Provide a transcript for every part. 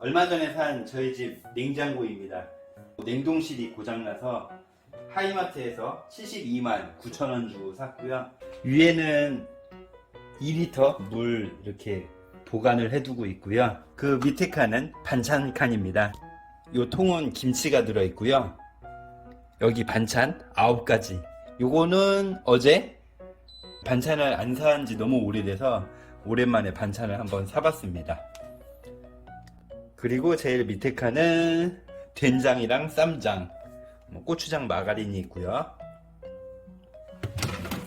얼마 전에 산 저희 집 냉장고입니다. 냉동실이 고장나서 하이마트에서 72만 9천 원 주고 샀고요. 위에는 2리터 물 이렇게 보관을 해두고 있고요. 그 밑에 칸은 반찬 칸입니다. 요 통은 김치가 들어있고요. 여기 반찬 9가지. 요거는 어제 반찬을 안산지 너무 오래돼서 오랜만에 반찬을 한번 사봤습니다. 그리고 제일 밑에 칸은 된장이랑 쌈장, 뭐 고추장 마가린이 있고요.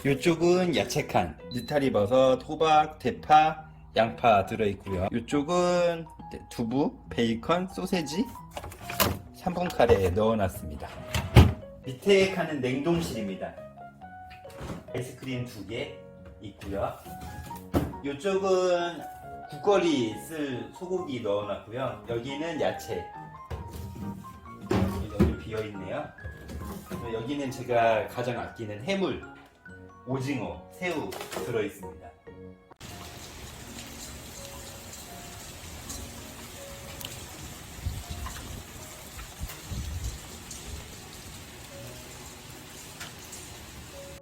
이쪽은 야채 칸, 느타리 버섯, 호박, 대파, 양파 들어있고요. 이쪽은 두부, 베이컨, 소세지, 3분 카레에 넣어놨습니다. 밑에 칸은 냉동실입니다. 아이스크림 두개 있고요. 이쪽은 국거리 쓸 소고기 넣어놨고요. 여기는 야채. 여기 비어 있네요. 여기는 제가 가장 아끼는 해물, 오징어, 새우 들어 있습니다.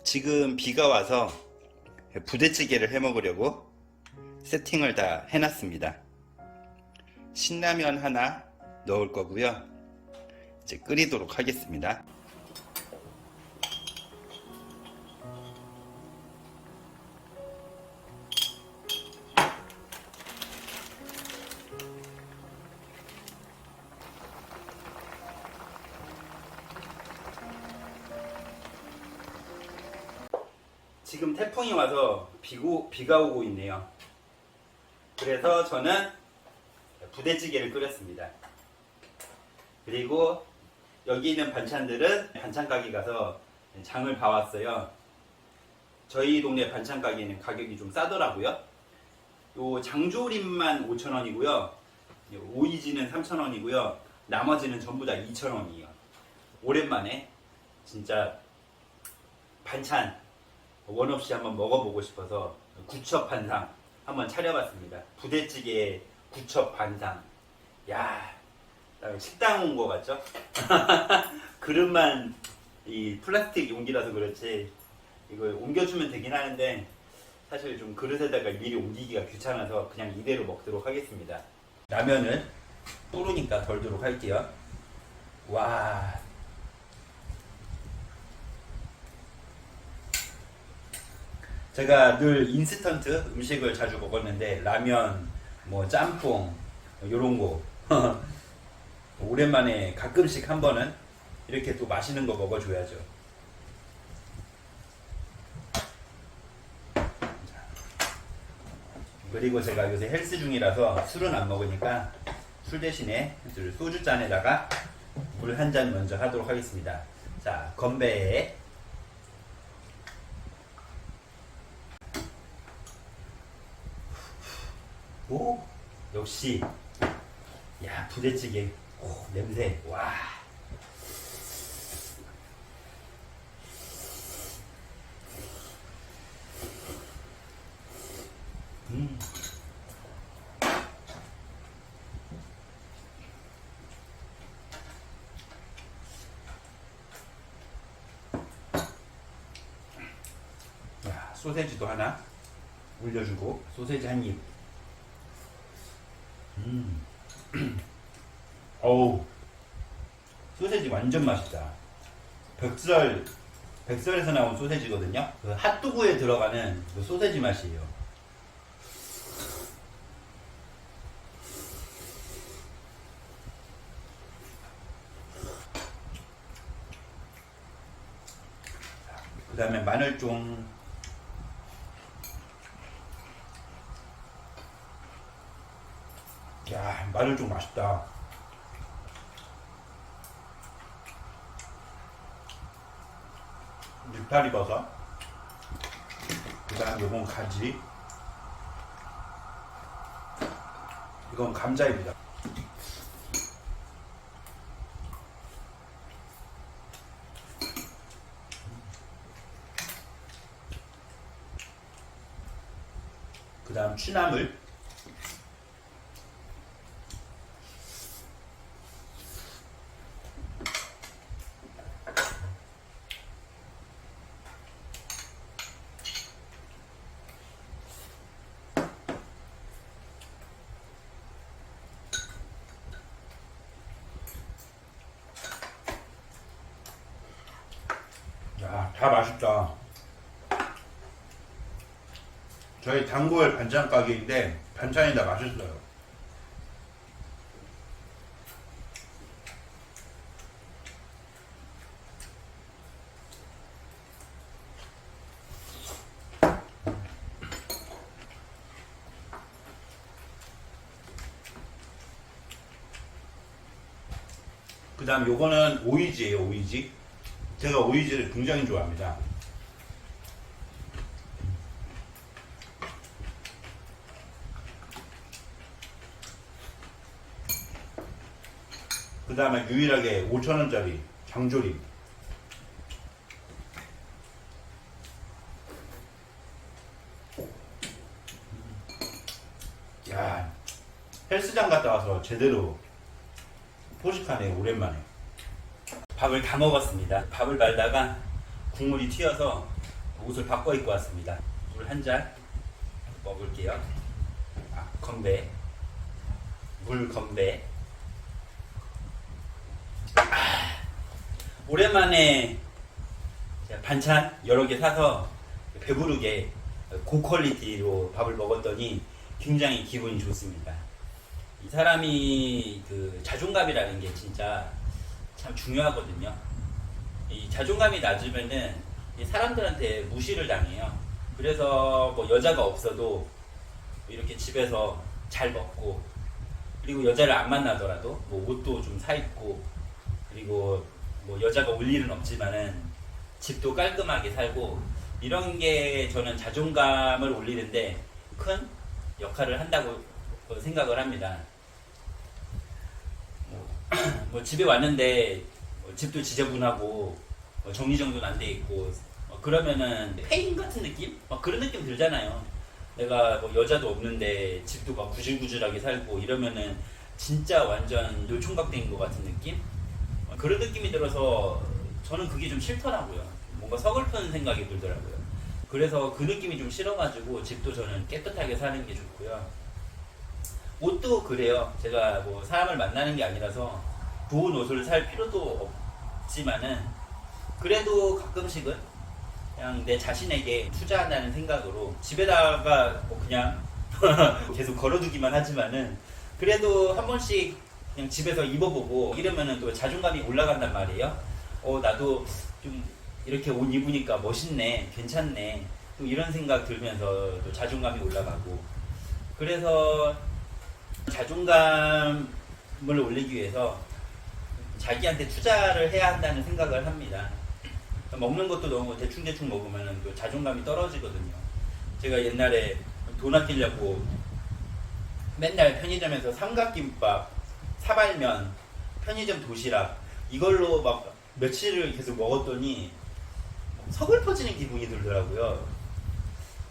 지금 비가 와서 부대찌개를 해 먹으려고 세팅을 다 해놨습니다. 신라면 하나 넣을 거고요. 이제 끓이도록 하겠습니다. 지금 태풍이 와서 비고, 비가 오고 있네요. 그래서 저는 부대찌개를 끓였습니다. 그리고 여기 있는 반찬들은 반찬 가게 가서 장을 봐왔어요. 저희 동네 반찬 가게는 가격이 좀 싸더라고요. 요 장조림만 5,000원이고요. 오이지는 3,000원이고요. 나머지는 전부 다 2,000원이에요. 오랜만에 진짜 반찬 원 없이 한번 먹어보고 싶어서 구첩 반상 한번 차려봤습니다. 부대찌개 구첩 반상. 야, 나 식당 온 거 같죠? 그릇만 이 플라스틱 용기라서 그렇지 이거 옮겨주면 되긴 하는데 사실 좀 그릇에다가 미리 옮기기가 귀찮아서 그냥 이대로 먹도록 하겠습니다. 라면을 뿌르니까 덜도록 할게요. 와, 제가 늘 인스턴트 음식을 자주 먹었는데 라면, 뭐 짬뽕 이런 거 오랜만에 가끔씩 한 번은 이렇게 또 맛있는 거 먹어줘야죠. 그리고 제가 요새 헬스 중이라서 술은 안 먹으니까 술 대신에 소주 잔에다가 물 한 잔 먼저 하도록 하겠습니다. 자, 건배. 오 역시. 야 부대찌개. 오, 냄새. 와. 음. 야, 소세지도 하나 올려주고. 소세지 한 입. 음. 어우. 소세지 완전 맛있다. 백설, 백설에서 나온 소세지거든요. 그 핫도그에 들어가는 그 소세지 맛이에요. 그 다음에 마늘종. 야, 마늘 좀 맛있다. 느타리 버섯. 그 다음 요건 가지. 이건 감자입니다. 그 다음 취나물. 야, 다 맛있다. 저희 단골 반찬 가게인데 반찬이 다 맛있어요. 그 다음 요거는 오이지예요 오이지 제가 오이지를 굉장히 좋아합니다. 그 다음에 유일하게 5천원짜리 장조림. 야 헬스장 갔다 와서 제대로 포식하네 오랜만에 밥을 다 먹었습니다. 밥을 말다가 국물이 튀어서 옷을 바꿔 입고 왔습니다. 물 한 잔 먹을게요. 아, 건배. 물 건배. 아, 오랜만에 반찬 여러 개 사서 배부르게 고퀄리티로 밥을 먹었더니 굉장히 기분이 좋습니다. 이 사람이 그 자존감이라는 게 진짜 참 중요하거든요. 이 자존감이 낮으면은 이 사람들한테 무시를 당해요. 그래서 뭐 여자가 없어도 이렇게 집에서 잘 먹고 그리고 여자를 안 만나더라도 뭐 옷도 좀 사 입고 그리고 뭐 여자가 올 일은 없지만은 집도 깔끔하게 살고 이런 게 저는 자존감을 올리는데 큰 역할을 한다고 생각을 합니다. 뭐 집에 왔는데 뭐 집도 지저분하고 뭐 정리정돈 안 돼 있고 어, 그러면은 페인 같은 느낌? 막 그런 느낌 들잖아요. 내가 뭐 여자도 없는데 집도 막 구질구질하게 살고 이러면은 진짜 완전 노총각된 것 같은 느낌? 어, 그런 느낌이 들어서 저는 그게 좀 싫더라고요. 뭔가 서글픈 생각이 들더라고요. 그래서 그 느낌이 좀 싫어가지고 집도 저는 깨끗하게 사는 게 좋고요. 옷도 그래요. 제가 뭐 사람을 만나는 게 아니라서 좋은 옷을 살 필요도 없지만은 그래도 가끔씩은 그냥 내 자신에게 투자한다는 생각으로 집에다가 뭐 그냥 계속 걸어두기만 하지만은 그래도 한 번씩 그냥 집에서 입어보고 이러면은 또 자존감이 올라간단 말이에요. 어 나도 좀 이렇게 옷 입으니까 멋있네, 괜찮네. 또 이런 생각 들면서 또 자존감이 올라가고 그래서 자존감을 올리기 위해서 자기한테 투자를 해야 한다는 생각을 합니다. 먹는 것도 너무 대충대충 먹으면 또 자존감이 떨어지거든요. 제가 옛날에 돈 아끼려고 맨날 편의점에서 삼각김밥, 사발면, 편의점 도시락 이걸로 막 며칠을 계속 먹었더니 서글퍼지는 기분이 들더라고요.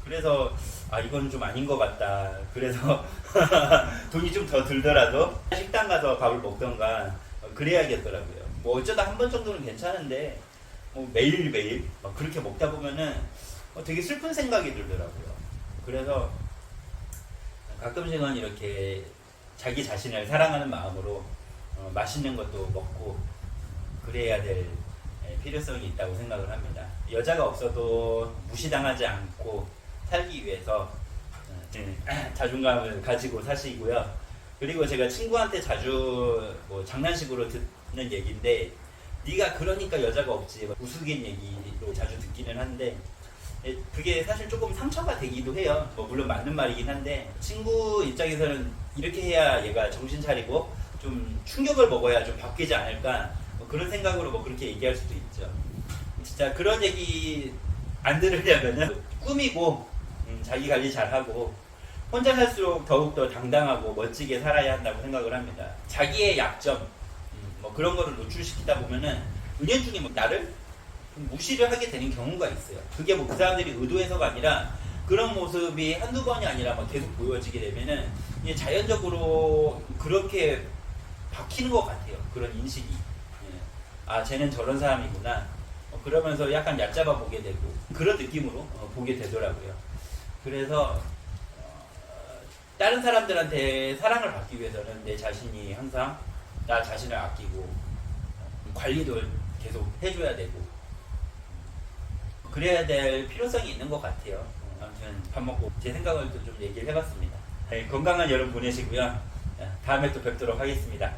그래서 아 이건 좀 아닌 것 같다. 그래서 돈이 좀 더 들더라도 식당 가서 밥을 먹던가 어, 그래야겠더라고요. 뭐 어쩌다 한 번 정도는 괜찮은데 뭐 매일 매일 막 그렇게 먹다 보면은 어, 되게 슬픈 생각이 들더라고요. 그래서 가끔씩은 이렇게 자기 자신을 사랑하는 마음으로 어, 맛있는 것도 먹고 그래야 될 예, 필요성이 있다고 생각을 합니다. 여자가 없어도 무시당하지 않고 살기 위해서 어, 네, 자존감을 가지고 사시고요. 그리고 제가 친구한테 자주 뭐 장난식으로 듣는 얘기인데 네가 그러니까 여자가 없지 막 우스갯 얘기로 자주 듣기는 한데 예, 그게 사실 조금 상처가 되기도 해요. 뭐 물론 맞는 말이긴 한데 친구 입장에서는 이렇게 해야 얘가 정신 차리고 좀 충격을 먹어야 좀 바뀌지 않을까 뭐 그런 생각으로 뭐 그렇게 얘기할 수도 있죠. 진짜 그런 얘기 안 들으려면은 꾸미고 음, 자기 관리 잘하고 혼자 살수록 더욱더 당당하고 멋지게 살아야 한다고 생각을 합니다. 자기의 약점 음, 뭐 그런 거를 노출시키다 보면은 은연중에 뭐 나를 좀 무시를 하게 되는 경우가 있어요. 그게 뭐 그 사람들이 의도해서가 아니라 그런 모습이 한두 번이 아니라 막 계속 보여지게 되면은 이게 자연적으로 그렇게 바뀌는 것 같아요. 그런 인식이. 예. 아, 쟤는 저런 사람이구나. 어, 그러면서 약간 얕잡아 보게 되고 그런 느낌으로 어, 보게 되더라고요. 그래서 어, 다른 사람들한테 사랑을 받기 위해서는 내 자신이 항상 나 자신을 아끼고 어, 관리도 계속 해줘야 되고 그래야 될 필요성이 있는 것 같아요. 어, 아무튼 밥 먹고 제 생각을 또 좀 얘기를 해봤습니다. 네, 건강한 여름 보내시고요. 네, 다음에 또 뵙도록 하겠습니다.